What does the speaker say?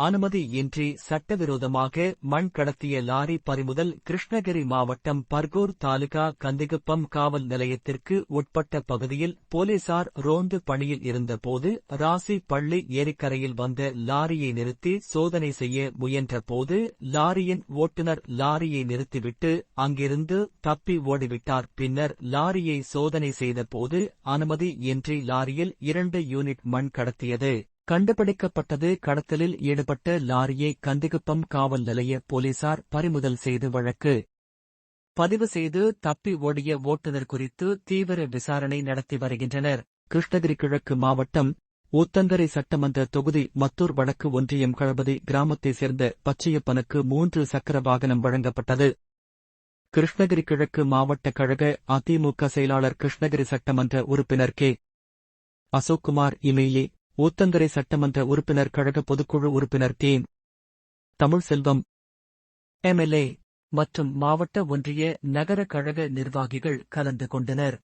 அனுமதியின்றி சட்டவிரோதமாக மண் கடத்திய லாரி பறிமுதல் கிருஷ்ணகிரி மாவட்டம் பர்கூர் தாலுகா கந்திகுப்பம் காவல் நிலையத்திற்கு உட்பட்ட பகுதியில் போலீசார் ரோந்து பணியில் இருந்தபோது ராசி பள்ளி ஏரிக்கரையில் வந்த லாரியை நிறுத்தி சோதனை செய்ய முயன்றபோது லாரியின் ஓட்டுநர் லாரியை நிறுத்திவிட்டு அங்கிருந்து தப்பி ஓடிவிட்டார். பின்னர் லாரியை சோதனை செய்தபோது அனுமதியின்றி லாரியில் இரண்டு யூனிட் மண் கடத்தியது. கண்டுபிடிக்கப்பட்டது கடத்தலில் ஈடுபட்ட லாரியை கந்திகுப்பம் காவல் நிலைய போலீசார் பறிமுதல் செய்து வழக்கு. பதிவு செய்து தப்பி ஓடிய ஓட்டுநர் குறித்து தீவிர விசாரணை நடத்தி வருகின்றனர். கிருஷ்ணகிரி கிழக்கு மாவட்டம் ஊத்தங்கரை சட்டமன்ற தொகுதி மத்தூர் வடக்கு ஒன்றியம் கழபதி கிராமத்தைச் சேர்ந்த பச்சையப்பனுக்கு மூன்று சக்கர வாகனம் வழங்கப்பட்டது. கிருஷ்ணகிரி கிழக்கு மாவட்ட கழக அதிமுக செயலாளர் கிருஷ்ணகிரி சட்டமன்ற உறுப்பினர் கே. அசோக்குமார் இமேயே ஊத்தங்கரை சட்டமன்ற உறுப்பினர் கழக பொதுக்குழு உறுப்பினர் கேம் தமிழ் செல்வம். எம்எல்ஏ மற்றும் மாவட்ட ஒன்றிய நகர கழக நிர்வாகிகள் கலந்து கொண்டனர்.